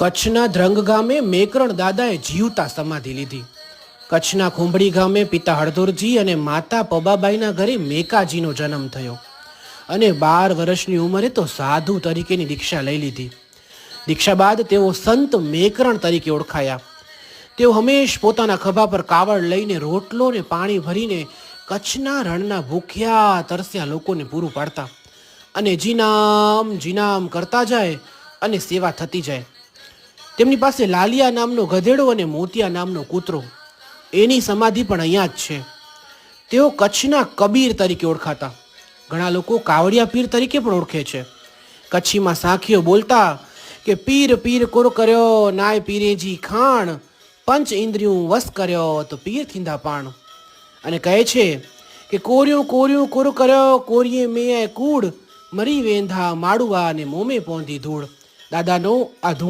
કચ્છના ધ્રંગ ગામે મેકરણ દાદાએ જીવતા સમાધિ લીધી. કચ્છના ખુંભડી ગામે પિતા હળદુરજી અને માતા પબાબાઈના ઘરે મેકાજીનો જન્મ થયો. અને બાર વર્ષની ઉંમરે તો સાધુ તરીકેની દીક્ષા લઈ લીધી. દીક્ષા બાદ તેઓ સંત મેકરણ તરીકે ઓળખાયા. તેઓ હંમેશ પોતાના ખભા પર કાવડ લઈને રોટલો ને પાણી ભરીને કચ્છના રણના ભૂખ્યા, તરસ્યા લોકોને પૂરું પાડતા. અને જીનામ જીનામ કરતા જાય અને સેવા થતી જાય. તેમની પાસે લાલિયા નામનો ગધેડો અને મોતિયા નામનો કૂતરો. એની સમાધિ પણ અહીંયા જ છે. તેઓ કચ્છના કબીર તરીકે ઓળખાતા. ઘણા લોકો કાવડિયા પીર તરીકે પણ ઓળખે છે. કચ્છીમાં સાખીઓ બોલતા કે, પીર પીર કોર કર્યો, નાય પીરેજી ખાણ. પંચ ઇન્દ્રિયું વસ કર્યો, તો પીર થિંદા પાણ. અને કહે છે કે, કોર્યું કોર્યું, કોર કર્યો, કોરીએ મેં કૂડ મરી વેંધા માડુઆ અને મોમે પોંધી ધૂળ. દાદાનો આ